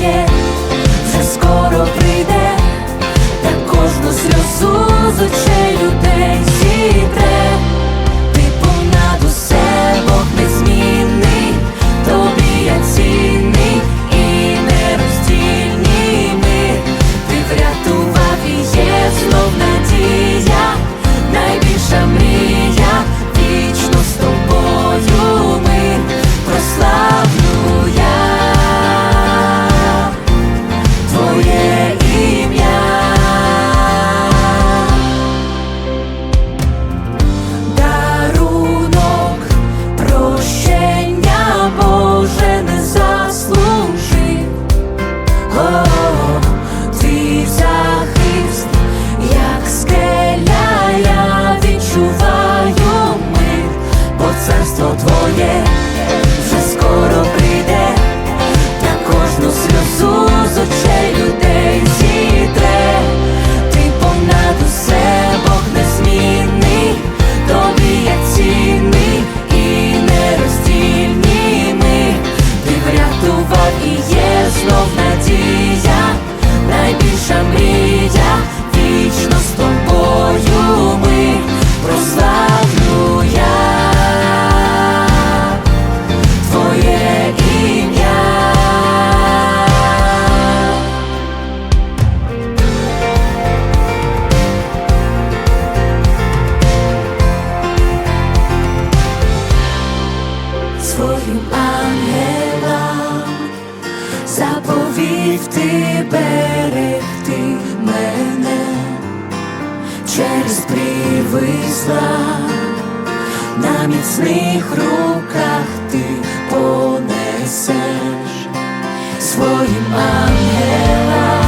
yeah. любов і є знов. Хотів ти берегти мене через привисла на міцних руках ти понесеш своїм ангелам.